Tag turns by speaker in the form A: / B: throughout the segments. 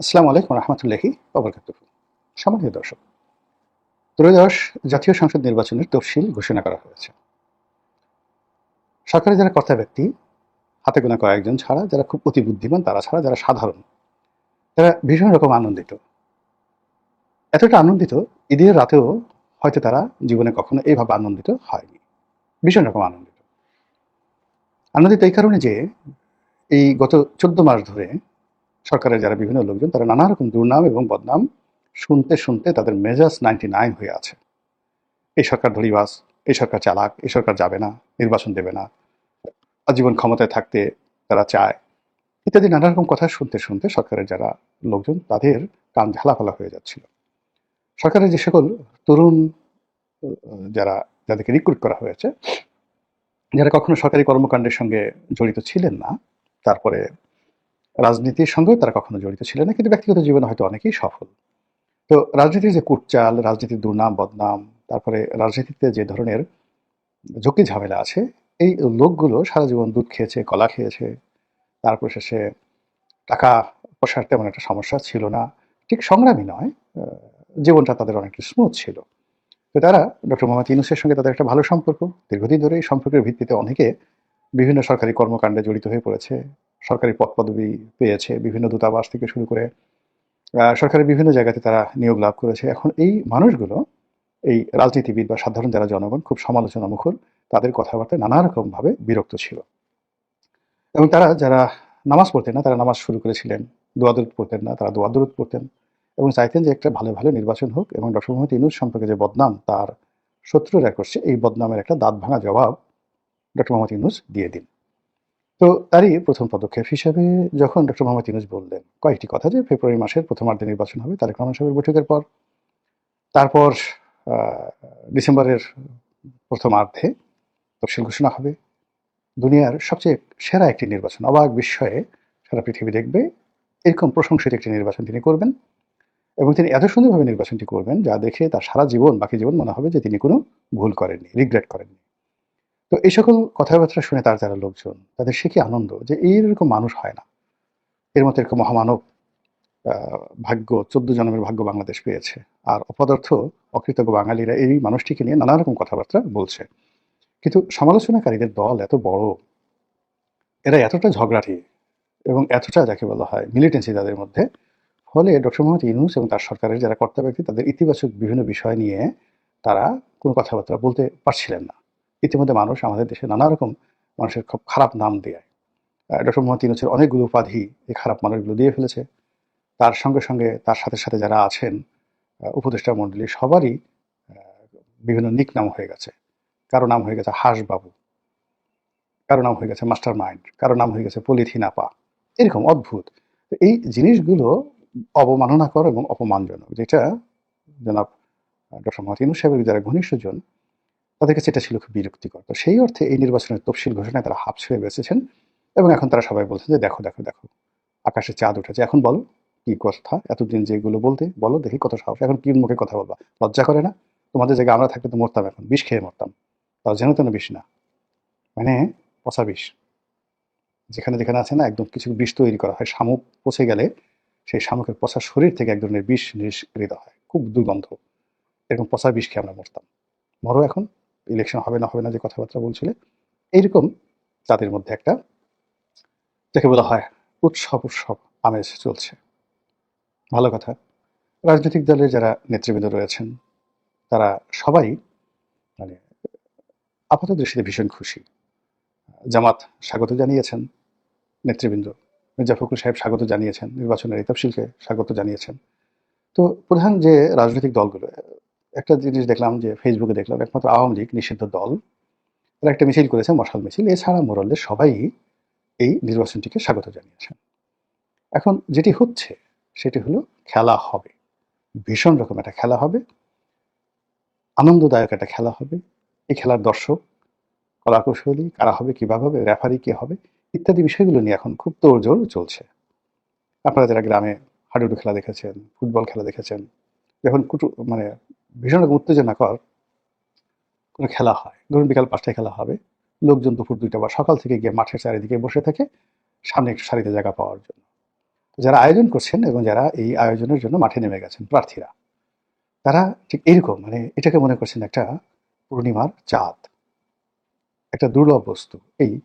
A: আসসালামু আলাইকুম রহমতুল্লাহি অবরকাত সম্মানীয় দর্শক, ত্রয়োদশ জাতীয় সংসদ নির্বাচনের তফসিল ঘোষণা করা হয়েছে। সরকারের যারা কর্তা ব্যক্তি, হাতে গোনা কয়েকজন ছাড়া, যারা খুব অতি বুদ্ধিমান, তারা ছাড়া যারা সাধারণ, তারা ভীষণ রকম আনন্দিত। এতটা আনন্দিত, ঈদের রাতেও হয়তো তারা জীবনে কখনো এইভাবে আনন্দিত হয়নি। ভীষণ রকম আনন্দিত। আনন্দিত এই কারণে যে এই গত চোদ্দ মাস ধরে সরকারের যারা বিভিন্ন লোকজন, তারা নানা রকম দুর্নাম এবং বদনাম শুনতে শুনতে তাদের মেজাজ নাইনটি নাইন হয়ে আছে। এই সরকার ধরিবাস এই সরকার চালাক, এই সরকার যাবে না, নির্বাচন দেবে না, আজীবন ক্ষমতায় থাকতে তারা চায় ইত্যাদি নানা রকম কথা শুনতে শুনতে সরকারের যারা লোকজন, তাদের কান ঝালাফালা হয়ে যাচ্ছিল। সরকারের যে সকল তরুণ যারা যাদেরকে রিক্রুট করা হয়েছে, যারা কখনো সরকারি কর্মকাণ্ডের সঙ্গে জড়িত ছিলেন না, তারপরে রাজনীতির সঙ্গেও তারা কখনো জড়িত ছিলেন না, কিন্তু ব্যক্তিগত জীবনে হয়তো অনেকেই সফল। তো রাজনীতির যে কুটচাল, রাজনীতির দুর্নাম, বদনাম, তারপরে রাজনীতিতে যে ধরনের ঝুঁকি ঝামেলা আছে, এই লোকগুলো সারা জীবন দুধ খেয়েছে, কলা খেয়েছে তারপর শেষে টাকা পয়সার তেমন একটা সমস্যা ছিল না, ঠিক সংগ্রামী নয় জীবনটা তাদের অনেকটা স্মুথ ছিল। তো তারা ডক্টর মোহাম্মদ ইউনুসের সঙ্গে তাদের একটা ভালো সম্পর্ক, দীর্ঘদিন ধরে এই সম্পর্কের ভিত্তিতে অনেকে বিভিন্ন সরকারি কর্মকাণ্ডে জড়িত হয়ে পড়েছে সরকারি পদ পদবি পেয়েছে, বিভিন্ন দূতাবাস থেকে শুরু করে সরকারের বিভিন্ন জায়গাতে তারা নিয়োগ লাভ করেছে। এখন এই মানুষগুলো, এই রাজনীতিবিদ বা সাধারণ যারা জনগণ, খুব সমালোচনা মুখর তাদের কথাবার্তায় নানা রকমভাবে বিরক্ত ছিল। এবং তারা যারা নামাজ পড়তেন না, তারা নামাজ শুরু করেছিলেন। দোয়াদুরুদ পড়তেন না, তারা দোয়াদুরুদ পড়তেন। এবং চাইতেন যে একটা ভালো ভালো নির্বাচন হোক এবং ডক্টর মোহাম্মদ ইউনুস সম্পর্কে যে বদনাম, তার শত্রুরা করছে, এই বদনামের একটা দাঁত ভাঙা জবাব ডক্টর মোহাম্মদ ইউনুস দিয়ে দিন। তো তারই প্রথম পদক্ষেপ হিসেবে যখন ডক্টর মোহাম্মদ ইউনুস বললেন, কয়েকটি কথা যে ফেব্রুয়ারি মাসের প্রথমার্ধে নির্বাচন হবে, তারেক রহমান সাহেবের বৈঠকের পর। তারপর ডিসেম্বরের প্রথমার্ধে তফসিল ঘোষণা হবে। দুনিয়ার সবচেয়ে সেরা একটি নির্বাচন, অবাক বিস্ময়ে সারা পৃথিবী দেখবে, এরকম প্রশংসিত একটি নির্বাচন তিনি করবেন। এবং তিনি এত সুন্দরভাবে নির্বাচনটি করবেন, যা দেখে তার সারা জীবন, বাকি জীবন মনে হবে যে তিনি কোনো ভুল করেননি রিগ্রেট করেননি। তো এই সকল কথাবার্তা শুনে তার যারা লোকজন, তাদের সে কি আনন্দ যে এইরকম মানুষ হয় না? এর মতো এরকম মহামানব ভাগ্য, চোদ্দ জন্মের ভাগ্য বাংলাদেশ পেয়েছে। আর অপদার্থ, অকৃতজ্ঞ বাঙালিরা এই মানুষটিকে নিয়ে নানা রকম কথাবার্তা বলছে। কিন্তু সমালোচনাকারীদের দল এত বড়, এরা এতটা ঝগড়াটি এবং এতটা যাকে বলা হয় মিলিটেন্সি তাদের মধ্যে, ফলে ডক্টর মোহাম্মদ ইউনুস এবং তার সরকারের যারা কর্তা ব্যক্তি, তাদের ইতিবাচক বিভিন্ন বিষয় নিয়ে তারা কোনো কথাবার্তা বলতে পারছিলেন না। ইতিমধ্যে মানুষ আমাদের দেশে নানা রকম মানুষের খুব খারাপ নাম দেয়। ডক্টর মোহাম্মদ ইউনুসের অনেকগুলো উপাধি এই খারাপ মানুষগুলো দিয়ে ফেলেছে। তার সঙ্গে সঙ্গে তার সাথে সাথে যারা আছেন উপদেষ্টা মণ্ডলী সবারই বিভিন্ন নিক নাম হয়ে গেছে। কারও নাম হয়ে গেছে হাঁসবাবু, কারও নাম হয়ে গেছে মাস্টার মাইন্ড কারও নাম হয়ে গেছে পলিথিন আপা এরকম অদ্ভুত। এই জিনিসগুলো অবমাননাকর এবং অপমানজনক। যেটা জনাব ডক্টর ইউনুস সাহেবের যারা ঘনিষ্ঠজন তাদের কাছে এটা ছিল খুব বিরক্তিকর। তো সেই অর্থে এই নির্বাচনের তফসিল ঘোষণায় তারা হাফ ছেড়ে বেঁচেছেন এবং এখন তারা সবাই বলছেন যে, দেখো দেখো দেখো, আকাশে চাঁদ উঠেছে। এখন বলো, কি কথা? এতদিন যেগুলো বলতে, বলো, দেখি কত সাহস। এখন কি মুখে কথা বলবা। লজ্জা করে না? তোমাদের জায়গায় আমরা থাকলে তো মরতাম এখন। বিষ খেয়ে মরতাম। তাও যেন তেন বিষ না। মানে পচা বিষ। যেখানে যেখানে আছে না, একদম কিছু বিষ তৈরি করা হয়। শামুক পচে গেলে সেই শামুকের পচা শরীর থেকে এক ধরনের বিষ নিষ্কৃত হয়। খুব দুর্গন্ধ। এরকম পচা বিষ খেয়ে আমরা মরতাম। মরো এখন। ইলেকশন হবে না হবে না যে কথাবার্তা বলছিলে, এইরকম তাদের মধ্যে একটা, যাকে বলা হয় উৎসব উৎসব আমেজ চলছে। ভালো কথা, রাজনৈতিক দলের যারা নেতৃবৃন্দ রয়েছেন, তারা সবাই মানে আপাত দৃষ্টিতে ভীষণ খুশি। জামাত স্বাগত জানিয়েছেন, নেতৃবৃন্দ মির্জা ফখরুল সাহেব স্বাগত জানিয়েছেন, নির্বাচনের এই তফসিলকে স্বাগত জানিয়েছেন। তো প্রধান যে রাজনৈতিক দলগুলো একটা জিনিস দেখলাম যে ফেসবুকে দেখলাম, একমাত্র আওয়ামী লীগ, নিষিদ্ধ দল, তারা একটা মিছিল করেছে, মশাল মিছিল। এছাড়া মোরালদের সবাই এই নির্বাচনটিকে স্বাগত জানিয়েছেন। এখন যেটি হচ্ছে, সেটি হলো খেলা হবে। ভীষণ রকম একটা খেলা হবে। আনন্দদায়ক একটা খেলা হবে। এই খেলার দর্শক কলাকুশলী কারা হবে, কীভাবে হবে, রেফারি কে হবে, ইত্যাদি বিষয়গুলো নিয়ে এখন খুব তোড়জোড় চলছে। আপনারা যারা গ্রামে হাডুডু খেলা দেখেছেন, ফুটবল খেলা দেখেছেন, যখন কুটু মানে ভীষণ রকম উত্তেজনাকর কোনো খেলা হয়। ধরুন বিকাল পাঁচটায় খেলা হবে। লোকজন দুপুর দুইটা বা সকাল থেকে গিয়ে মাঠের চারিদিকে বসে থাকে, সামনে একটু সারিতে জায়গা পাওয়ার জন্য। যারা আয়োজন করছেন এবং যারা এই আয়োজনের জন্য মাঠে নেমে গেছেন, প্রার্থীরা, তারা ঠিক এরকম মানে এটাকে মনে করছেন একটা পূর্ণিমার চাঁদ। একটা দুর্লভ বস্তু, এই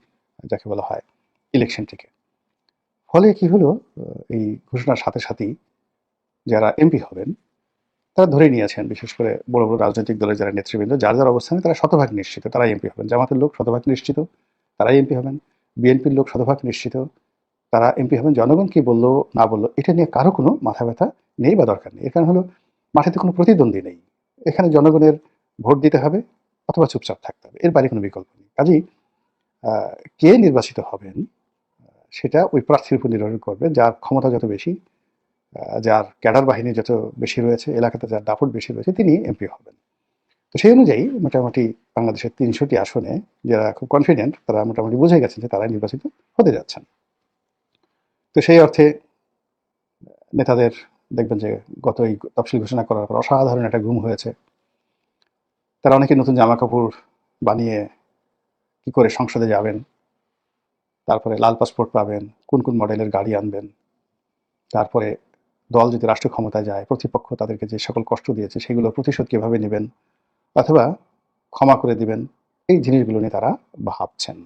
A: যাকে বলা হয় ইলেকশনটিকে। ফলে কি হলো? এই ঘোষণার সাথে সাথেই যারা এমপি হবেন তারা ধরে নিয়েছেন, বিশেষ করে বড় বড় রাজনৈতিক দলের যারা নেতৃবৃন্দ, যার যার অবস্থানে তারা শতভাগ নিশ্চিত, তারাই এমপি হবেন। জামাতের লোক শতভাগ নিশ্চিত, তারাই এমপি হবেন। বিএনপির লোক শতভাগ নিশ্চিত, তারা এমপি হবেন। জনগণ কি বলল, না বলল, এটা নিয়ে কারও কোনো মাথা ব্যথা নেই বা দরকার নেই। এর কারণ হলো মাঠেতে কোনো প্রতিদ্বন্দ্বী নেই। এখানে জনগণের ভোট দিতে হবে অথবা চুপচাপ থাকতে হবে। এর বাইরে কোনো বিকল্প নেই। কাজেই কে নির্বাচিত হবেন, সেটা ওই প্রার্থীর উপর নির্ভর করবে, যার ক্ষমতা যত বেশি যার ক্যাডার বাহিনী যত বেশি রয়েছে, এলাকাতে যার দাপট বেশি রয়েছে, তিনি এমপি হবেন। তো সেই অনুযায়ী মোটামুটি বাংলাদেশের তিনশোটি আসনে যারা খুব কনফিডেন্ট তারা মোটামুটি বুঝে গেছেন যে তারা নির্বাচিত হতে যাচ্ছেন। তো সেই অর্থে নেতাদের দেখবেন যে গত এই তফসিল ঘোষণা করার পর অসাধারণ একটা ঘুম হয়েছে। তারা অনেকে নতুন জামা কাপড় বানিয়ে কি করে সংসদে যাবেন, তারপরে লাল পাসপোর্ট পাবেন, কোন কোন মডেলের গাড়ি আনবেন, তারপরে দল যদি রাষ্ট্র ক্ষমতায় যায়, প্রতিপক্ষ তাদেরকে যে সকল কষ্ট দিয়েছে, সেগুলো প্রতিশোধ কীভাবে নেবেন অথবা ক্ষমা করে দিবেন, এই জিনিসগুলো নিয়ে তারা ভাবছেন।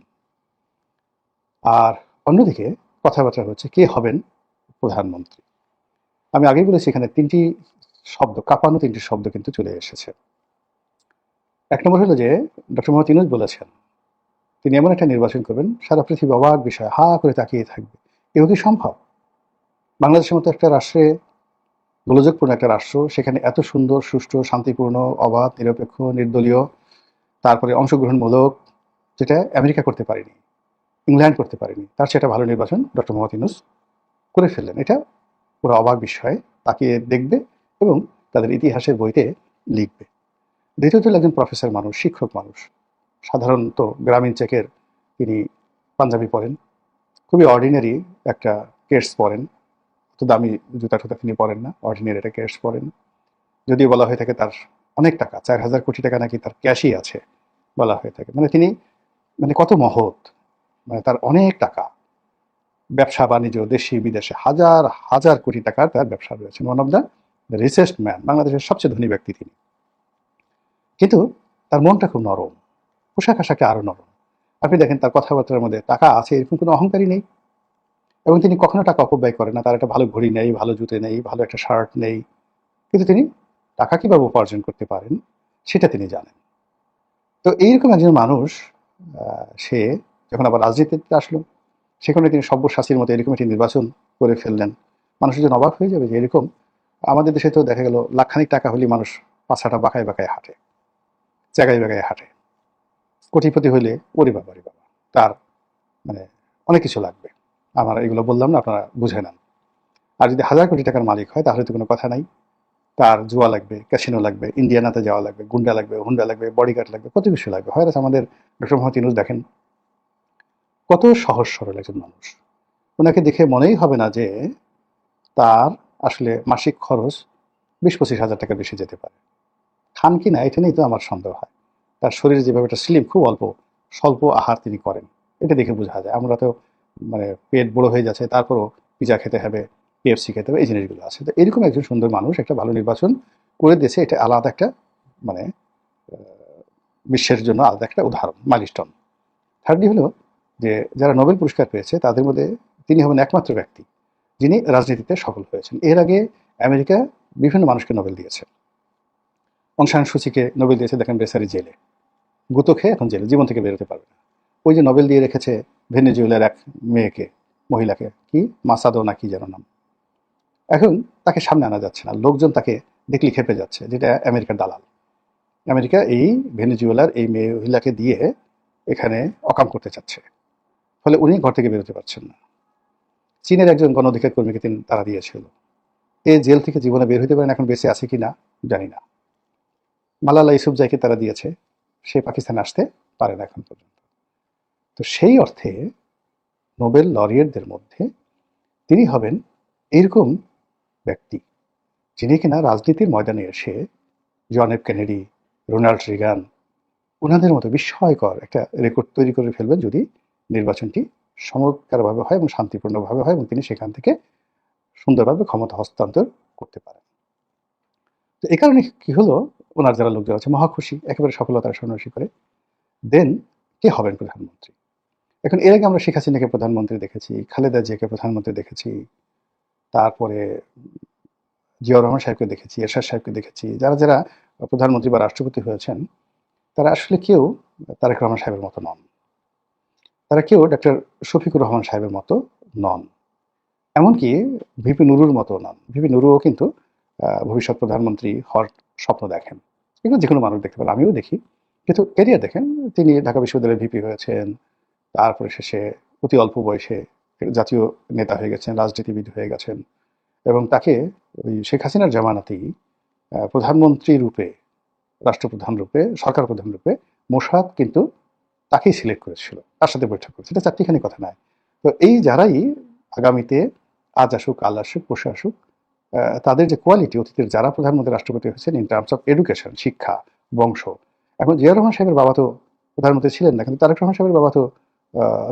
A: আর অন্যদিকে কথাবার্তা হচ্ছে, কে হবেন প্রধানমন্ত্রী? আমি আগে বলেছি, এখানে তিনটি শব্দ, কাঁপানো তিনটি শব্দ কিন্তু চলে এসেছে। এক নম্বর হলো যে, ডক্টর মোহাম্মদ ইনুজ বলেছেন, তিনি এমন একটা নির্বাচন করবেন, সারা পৃথিবী অবাক বিষয় হা করে তাকিয়ে থাকবে। এও কি সম্ভব? বাংলাদেশের মতো একটা রাষ্ট্রে, গোলযোগপূর্ণ একটা রাষ্ট্র, সেখানে এত সুন্দর, সুষ্ঠু, শান্তিপূর্ণ, অবাধ, নিরপেক্ষ, নির্দলীয়, তারপরে অংশগ্রহণমূলক, যেটা আমেরিকা করতে পারেনি, ইংল্যান্ড করতে পারেনি, তার সেটা ভালো নির্বাচন ডক্টর মোহাম্মদ ইউনুস করে ফেললেন। এটা পুরো অবাক বিষয় তাকিয়ে দেখবে এবং তাদের ইতিহাসের বইতে লিখবে। দ্বিতীয়ত একজন প্রফেসর মানুষ, শিক্ষক মানুষ। সাধারণত গ্রামীণ চেকের তিনি পাঞ্জাবি পরেন, খুবই অর্ডিনারি একটা কেটস পরেন। তো দামি জুতা টুতা তিনি পরেন না অর্ডিনারি একটা ক্যাশ পরেন। যদি বলা হয়ে থাকে তার অনেক টাকা, চার হাজার কোটি টাকা নাকি তার ক্যাশই আছে বলা হয়ে থাকে। মানে তিনি মানে কত মহৎ মানে তার অনেক টাকা। ব্যবসা, বাণিজ্য, দেশি, বিদেশে হাজার হাজার কোটি টাকার তার ব্যবসা রয়েছে। One of the richest man বাংলাদেশের সবচেয়ে ধনী ব্যক্তি তিনি। কিন্তু তার মনটা খুব নরম, পোশাক আশাকে আরও নরম। আপনি দেখেন তার কথাবার্তার মধ্যে টাকা আছে, এরকম কোনো অহংকারই নেই। এবং তিনি কখনো টাকা অপব্যয় করেন না। তার একটা ভালো ঘড়ি নেই, ভালো জুতে নেই, ভালো একটা শার্ট নেই। কিন্তু তিনি টাকা কীভাবে উপার্জন করতে পারেন, সেটা তিনি জানেন। তো এইরকম একজন মানুষ সে যখন আবার রাজনীতিতে আসলো, সেখানে তিনি সব্যসাচীর মতো এরকম একটি নির্বাচন করে ফেললেন। মানুষের জন্য অবাক হয়ে যাবে যে এরকম আমাদের দেশে তো দেখা গেল লাখখানিক টাকা হলে মানুষ পাছাটা বাঁকায় বাঁকায় হাঁটে, জায়গায় জায়গায় হাঁটে। কোটিপতি হইলে ওরে বাবা বাবা, তার মানে অনেক কিছু লাগবে। আমার এগুলো বললাম না, আপনারা বুঝে নেন। আর যদি হাজার কোটি টাকার মালিক হয়, তাহলে তো কোনো কথা নাই। তার জুয়া লাগবে, ক্যাসিনো লাগবে, ইন্ডিয়ানাতে যাওয়া লাগবে, গুন্ডা লাগবে, হুন্ডা লাগবে, বডিগার্ড লাগবে, কত কিছু লাগবে। হয় আমাদের ডক্টর মোহাম্মদ ইনুস দেখেন, কত সহজ সরল একজন মানুষ। ওনাকে দেখে মনেই হবে না যে তার আসলে মাসিক খরচ বিশ পঁচিশ হাজার টাকা বেশি যেতে পারে। খান কি না, এটা নিয়েই তো আমার সন্দেহ হয়। তার শরীরে যেভাবে একটা স্লিম, খুব অল্প, স্বল্প আহার তিনি করেন, এটা দেখে বোঝা যায়। আমরা তো মানে পেট বড় হয়ে যাচ্ছে, তারপরও পিজা খেতে হবে কেএফসি খেতে হবে, এই জিনিসগুলো আছে। তো এরকম একজন সুন্দর মানুষ, একটা ভালো নির্বাচন করে দিয়েছে। এটা আলাদা একটা মানে বিশ্বের জন্য আলাদা একটা উদাহরণ মাইলস্টোন থার্ডলি হলো যে, যারা নোবেল পুরস্কার পেয়েছে, তাদের মধ্যে তিনি হবেন একমাত্র ব্যক্তি, যিনি রাজনীতিতে সফল হয়েছেন। এর আগে আমেরিকা বিভিন্ন মানুষকে নোবেল দিয়েছে। অংশান সূচিকে নোবেল দিয়েছে, দেখেন বেসারি জেলে। গুতো খেয়ে এখন জেলে, জীবন থেকে বেরোতে পারবে না। ওই যে নোবেল দিয়ে রেখেছে ভেনেজুয়েলার এক মেয়েকে, মহিলাকে। কি? মাসাদো না কি যেন নাম। এখন তাকে সামনে আনা যাচ্ছে না। লোকজন তাকে দেখলি খেপে যাচ্ছে যেটা আমেরিকার দালাল। আমেরিকা এই ভেনেজুয়েলার এই মেয়ে মহিলাকে দিয়ে এখানে অকাম করতে চাচ্ছে। ফলে উনি ঘর থেকে বেরোতে পারছেন না। চীনের একজন গণ অধিকার কর্মীকে তিনি তারা দিয়েছিল। এ জেল থেকে জীবনে বের হতে পারেন এখন বেঁচে আছে কি না, জানি না। মালালা ইসুফজাইকে তারা দিয়েছে, সে পাকিস্তানে আসতে পারে না এখন পর্যন্ত। তো সেই অর্থে নোবেল লরিয়েটদের মধ্যে তিনি হবেন এরকম ব্যক্তি যিনি কিনা রাজনীতির ময়দানে এসে John F Kennedy, Ronald Reagan ওনাদের মতো বিস্ময়কর একটা রেকর্ড তৈরি করে ফেলবেন যদি নির্বাচনটি চমৎকারভাবে হয় এবং শান্তিপূর্ণভাবে হয় এবং তিনি সেখান থেকে সুন্দরভাবে ক্ষমতা হস্তান্তর করতে পারেন। তো এই কারণে কী হলো? ওনার যারা লোকজন আছে মহাখুশি একেবারে সফলতার সন্ন্যাসী করে। দেন কে হবেন প্রধানমন্ত্রী? এখন এর আগে আমরা শেখ হাসিনাকে প্রধানমন্ত্রী দেখেছি, খালেদা জিয়াকে প্রধানমন্ত্রী দেখেছি, তারপরে জিয়াউর রহমান সাহেবকে দেখেছি, এরশাদ সাহেবকে দেখেছি, যারা যারা প্রধানমন্ত্রী বা রাষ্ট্রপতি হয়েছেন, তারা আসলে কেউ তারেক রহমান সাহেবের মতো নন। তারা কেউ ডক্টর শফিকুর রহমান সাহেবের মতো নন। এমনকি ভিপি নুরুর মতো নন। ভিপি নুরুও কিন্তু ভবিষ্যৎ প্রধানমন্ত্রী হওয়ার স্বপ্ন দেখেন। এগুলো যে কোনো মানুষ দেখতে পারে, আমিও দেখি। কিন্তু ক্যারিয়ার দেখেন, তিনি ঢাকা বিশ্ববিদ্যালয়ের ভিপি হয়েছেন তারপরে শেষে অতি অল্প বয়সে জাতীয় নেতা হয়ে গেছেন, রাজনীতিবিদ হয়ে গেছেন এবং তাকে ওই শেখ হাসিনার জামানাতেই প্রধানমন্ত্রী রূপে, রাষ্ট্রপ্রধান রূপে, সরকার প্রধান রূপে মোসাদ কিন্তু তাকেই সিলেক্ট করেছিল, তার সাথে বৈঠক করেছে। এটা চারটিখানি কথা নয়। তো এই যারাই আগামীতে আজ আসুক, কাল আসুক বসে আসুক তাদের যে কোয়ালিটি অতীতের যারা প্রধানমন্ত্রী রাষ্ট্রপতি হয়েছেন ইন টার্মস অফ এডুকেশন শিক্ষা, বংশ, এখন জিয়া রহমান সাহেবের বাবা তো প্রধানমন্ত্রী ছিলেন না, কিন্তু তারেক রহমান সাহেবের বাবা তো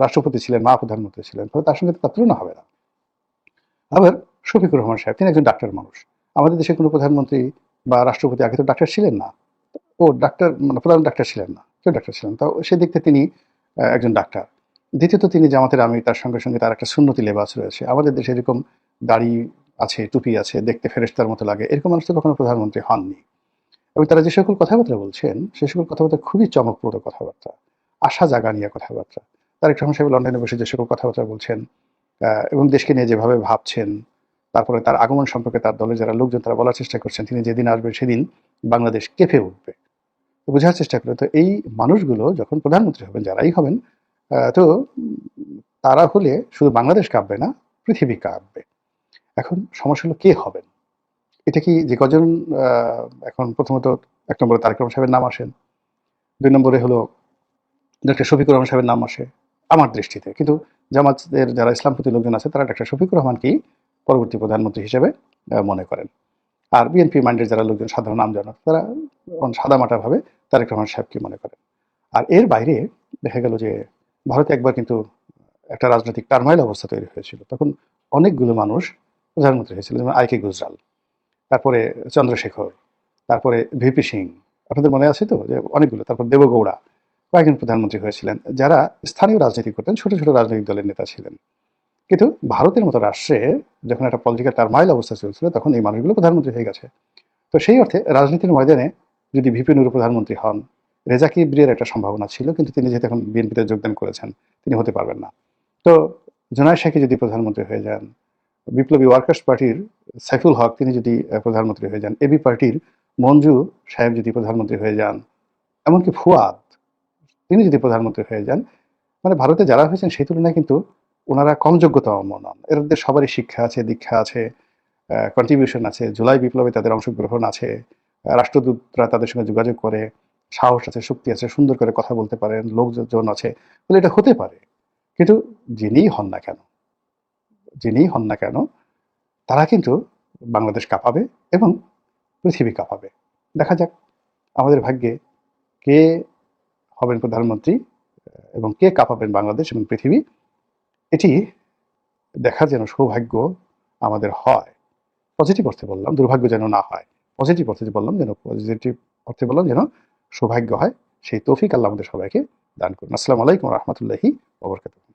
A: রাষ্ট্রপতি ছিলেন, মা প্রধানমন্ত্রী ছিলেন ফলে তার সঙ্গে তার তুলনা হবে না। আবার শফিকুর রহমান সাহেব, তিনি একজন ডাক্তার মানুষ। আমাদের দেশে কোনো প্রধানমন্ত্রী বা রাষ্ট্রপতি আগে তো ডাক্তার ছিলেন না। ও ডাক্তার মানে প্রধান ডাক্তার ছিলেন না, কেউ ডাক্তার ছিলেন তাও সেদিক থেকে তিনি একজন ডাক্তার। দ্বিতীয়ত তিনি জামাতের আমি তার সঙ্গে সঙ্গে তার একটা সুন্নতি লেবাস রয়েছে। আমাদের দেশে এরকম দাড়ি আছে, টুপি আছে, দেখতে ফেরেস্তার মতো লাগে। এরকম মানুষ তো কখনো প্রধানমন্ত্রী হননি। এবং তারা যে সকল কথাবার্তা বলছেন, সে সকল কথাবার্তা খুবই চমকপ্রদ কথাবার্তা, আশা জাগা নিয়ে কথাবার্তা। তারেক রহমান সাহেব লন্ডনে বসে যে সকল কথাবার্তা বলছেন এবং দেশকে নিয়ে যেভাবে ভাবছেন, তারপরে তার আগমন সম্পর্কে তার দলের যারা লোকজন তারা বলার চেষ্টা করছেন, তিনি যেদিন আসবেন সেদিন বাংলাদেশ কেঁপে উঠবে। বোঝার চেষ্টা করে, তো এই মানুষগুলো যখন প্রধানমন্ত্রী হবেন, যারাই হবেন তো তারা হলে শুধু বাংলাদেশ কাঁপবে না, পৃথিবী কাঁপবে। এখন সমস্যা হলো কে হবেন? এটা কি যে কজন এখন প্রথমত এক নম্বরে তারেক রহমান সাহেবের নাম আসেন দুই নম্বরে হলো ডক্টর শফিকুর রহমান সাহেবের নাম আসে আমার দৃষ্টিতে। কিন্তু জামাতের যারা ইসলামপন্থী লোকজন আছে, তারা ডক্টর শফিকুর রহমানকেই পরবর্তী প্রধানমন্ত্রী হিসেবে মনে করেন। আর বিএনপি মাইন্ডের যারা লোকজন, সাধারণ নাম জানান তারা সাদামাটাভাবে তারেক রহমান সাহেবকে মনে করেন। আর এর বাইরে দেখা গেল যে, ভারতে একবার কিন্তু একটা রাজনৈতিক টার্মাইল অবস্থা তৈরি হয়েছিল। তখন অনেকগুলো মানুষ প্রধানমন্ত্রী হয়েছিল যেমন আই কে গুজরাল, তারপরে চন্দ্রশেখর, তারপরে ভিপি সিং, আপনাদের মনে আছে তো? যে অনেকগুলো, তারপর দেবগৌড়া কয়েকজন প্রধানমন্ত্রী হয়েছিলেন, যারা স্থানীয় রাজনীতি করতেন, ছোট ছোট রাজনৈতিক দলের নেতা ছিলেন। কিন্তু ভারতের মতো রাষ্ট্রে যখন একটা পলিটিক্যাল টার্মাইল অবস্থা চলছিল, তখন এই মানুষগুলো প্রধানমন্ত্রী হয়ে গেছে। তো সেই অর্থে রাজনীতির ময়দানে যদি ভিপি নুরু প্রধানমন্ত্রী হন, রেজা কিবরিয়ার একটা সম্ভাবনা ছিল? কিন্তু তিনি যেহেতু এখন বিএনপিতে যোগদান করেছেন, তিনি হতে পারবেন না। তো জোনায় শেখি যদি প্রধানমন্ত্রী হয়ে যান, বিপ্লবী ওয়ার্কার্স পার্টির সাইফুল হক, তিনি যদি প্রধানমন্ত্রী হয়ে যান, এবি পার্টির মঞ্জু সাহেব যদি প্রধানমন্ত্রী হয়ে যান, এমনকি ফুয়াদ তিনি যদি প্রধানমন্ত্রী হয়ে যান মানে ভারতে যারা হয়েছেন সেই তুলনায় কিন্তু ওনারা কম যোগ্যতম নন এদের সবারই শিক্ষা আছে, দীক্ষা আছে কন্ট্রিবিউশন আছে, জুলাই বিপ্লবে তাদের অংশগ্রহণ আছে রাষ্ট্রদূতরা তাদের সঙ্গে যোগাযোগ করে, সাহস আছে, শক্তি আছে, সুন্দর করে কথা বলতে পারেন, লোকজন আছে, বলে এটা হতে পারে। কিন্তু যিনিই হন না কেন যিনিই হন না কেন, তারা কিন্তু বাংলাদেশ কাঁপাবে এবং পৃথিবী কাঁপাবে। দেখা যাক, আমাদের ভাগ্যে কে হবেন প্রধানমন্ত্রী, এবং কে কাঁপাবেন বাংলাদেশ এবং পৃথিবী, এটি দেখার যেন সৌভাগ্য আমাদের হয়। পজিটিভ অর্থে বললাম, দুর্ভাগ্য যেন না হয়। পজিটিভ অর্থে বললাম, যেন পজিটিভ অর্থে বললাম, যেন সৌভাগ্য হয়, সেই তৌফিক আল্লাহ আমাদের সবাইকে দান করুন। আসসালামু আলাইকুম রহমতুল্লাহি ওবরকাতুহ